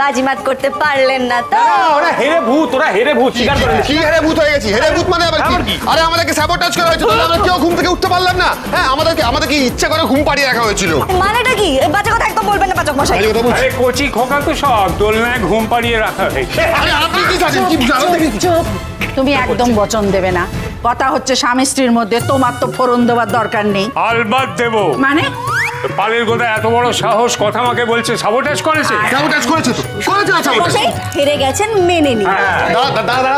বাজিমাত করতে পারলেন না তো। ওরা হেরে ভূত ওরা হেরে ভূত স্বীকার করে কি হেরে ভূত হয়ে গেছি? হেরে ভূত মানে আবার কি? আরে আমাদেরকে স্যাবোটাজ করা হয়েছে আমরা কেউ ঘুম থেকে উঠতে পারলাম না। হ্যাঁ আমাদেরকে আমাদেরকে ইচ্ছা করে ঘুম পাড়িয়ে রাখা হয়েছিল। মানেটা কি? বাজে কথা একদম বলবেন না মশাই। আরে কচি খোকা তো সব দোলনায় ঘুম পাড়িয়ে রাখা হয়েছে। আরে আপনি কি চাচ্ছেন কি চুপ তুমি একদম বচন দেবে না। কথা হচ্ছে স্বামী স্ত্রীর মধ্যে তোমার তো ফোরন দেওয়ার দরকার নেই। আলবাদ দেবো। মানে? পালের গোদা এত বড় সাহস কথা আমাকে বলছে সাবোটাজ করেছে? স্যাবোটাজ করেছে তো। করেছে না স্যাবোটাজ হেরে গেছেন মেনে নিন।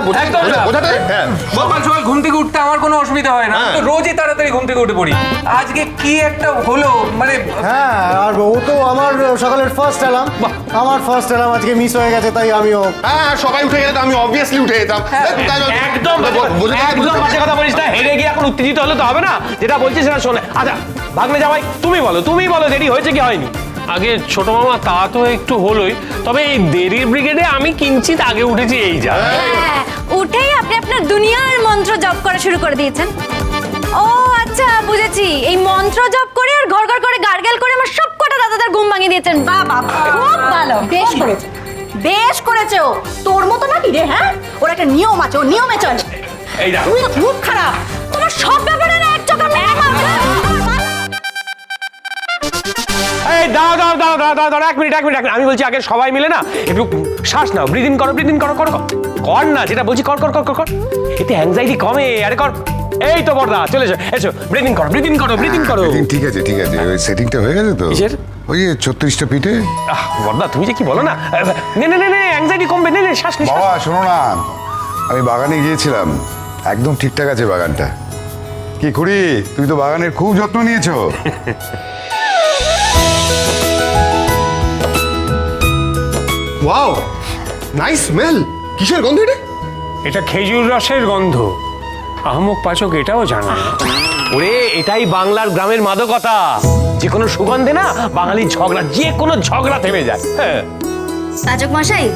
বোঝাতে না। বোঝাতে? হ্যাঁ। সকাল সকাল ঘুম থেকে উঠতে আমার কোনো অসুবিধা হয় না। আমি তো রোজই তাড়াতাড়ি ঘুম থেকে উঠে পড়ি। আজকে কি একটা হলো মানে হ্যাঁ আর ও তো আমার সকালের ফার্স্ট অ্যালার্ম আমার ফার্স্ট অ্যালার্ম আজকে মিস হয়ে গেছে তাই আমিও হ্যাঁ সবাই উঠে গেলে তো আমি অবভিয়াসলি উঠে যেতাম। তাই একদম একদম বাজে কথা বলিস না হেরে গিয়ে এখন উত্তেজিত হলে তো হবে না। যেটা বলছিস সেটা শোনে। আচ্ছা ভাগ্নে যাওয়াই তুমি বলো তুমি বলো দেরি হয়েছে কি হয়নি? আগে ছোট মামা তা তো একটু হলোই তবে এই দেরির ব্রিগেডে আমি কিঞ্চিত আগে উঠেছি এই যা। হ্যাঁ, উঠেই আপনি আপনার দুনিয়ার মন্ত্র জপ করা শুরু করে দিয়েছেন। ও আচ্ছা বুঝেছি। এই মন্ত্র জপ করে আর ঘর ঘর করে গার্গেল করে আমার সব কটা দাদাদের ঘুম ভাঙিয়ে দিয়েছেন। বাবা খুব ভালো। বেশ করেছে। বেশ করেছে। ও তোর মতো নাকি রে হ্যাঁ? ওর একটা নিয়ম আছে ও নিয়মে চলে। এই দেখো। তো খুব খারাপ। তোমার সব ব্যাপারে দাও দাও দাও এক মিনিট এক মিনিট এক মিনিট। আমি বলছি আগে সবাই মিলে না একটু শ্বাস নাও ব্রিদিন করো ব্রিদিন করো করো করো। না যেটা বলছি কর কর কর কর এতে অ্যাংজাইটি কমে আরে কর। এই তো বর্দা চলে এসো এসো। ব্রিদিন করো ব্রিদিন করো ব্রিদিন করো। সেটিং ঠিক আছে ঠিক আছে ওই সেটিংটা হয়ে গেছে তো? কিসের? ওই যে ছত্রিশটা পিঠে আহ, বর্দা তুমি যে কি বলো না? নে নে নে নে অ্যাংজাইটি কমবে নে নে শ্বাস নে, শ্বাস। বাবা শোনো না আমি বাগানে গিয়েছিলাম একদম ঠিকঠাক আছে বাগানটা। কি খুড়ি তুমি তো বাগানের খুব যত্ন নিয়েছো। ওয়াও নাইস স্মেল কিসের গন্ধ এটা? এটা খেজুর রসের গন্ধ। আহমক পাচক এটাও জানা। ওরে এটাই বাংলার গ্রামের মাদকতা। যে কোনো সুগন্ধে না বাঙালির ঝগড়া যে কোনো ঝগড়া থেমে যায়। হ্যাঁ। পাচক মশাই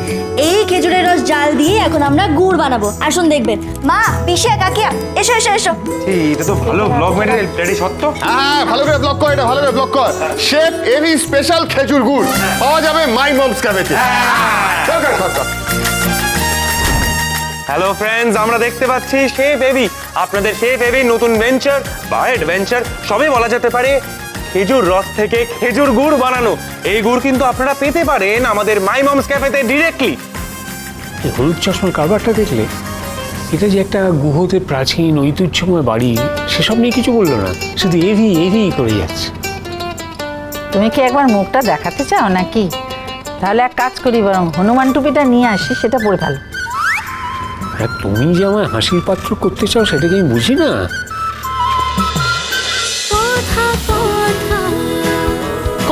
এই খেজুরের রস জাল দিয়ে এখন আমরা গুড় বানাবো। আসুন দেখবেন। মা পিসিয়া কাকিয়া এসো এসো এসো। এটা তো ভালো ব্লগ ম্যাটেরিয়াল রেডি সত্য। হ্যাঁ ভালো করে ব্লক কর এটা ভালো করে ব্লক কর। শেফ এভি স্পেশাল খেজুর গুড় পাওয়া যাবে মাই মমস ক্যাফেতে চল কর, কর, কর। হ্যালো ফ্রেন্ডস আমরা দেখতে পাচ্ছি শেফ বেবি আপনাদের শেফ বেবি নতুন ভেঞ্চার বা অ্যাডভেঞ্চার সবই বলা যেতে পারে। খেজুর রস থেকে খেজুর গুড় বানানো। এই গুড় কিন্তু আপনারা পেতে পারেন আমাদের মাই মমস ক্যাফেতে ডিরেক্টলি এই হলুদ চশমার কারবারটা দেখলে এটা যে একটা গুহতে প্রাচীন ঐতিহ্যময় বাড়ি সেসব নিয়ে কিছু বলল না। শুধু এভি এভি করে যাচ্ছে। তুমি কি একবার মুখটা দেখাতে চাও নাকি? তাহলে এক কাজ করি বরং হনুমান টুপিটা নিয়ে আসি সেটা পরে ভালো। আর তুমি যে আমায় হাসির পাত্র করতে চাও সেটাকে আমি বুঝি না?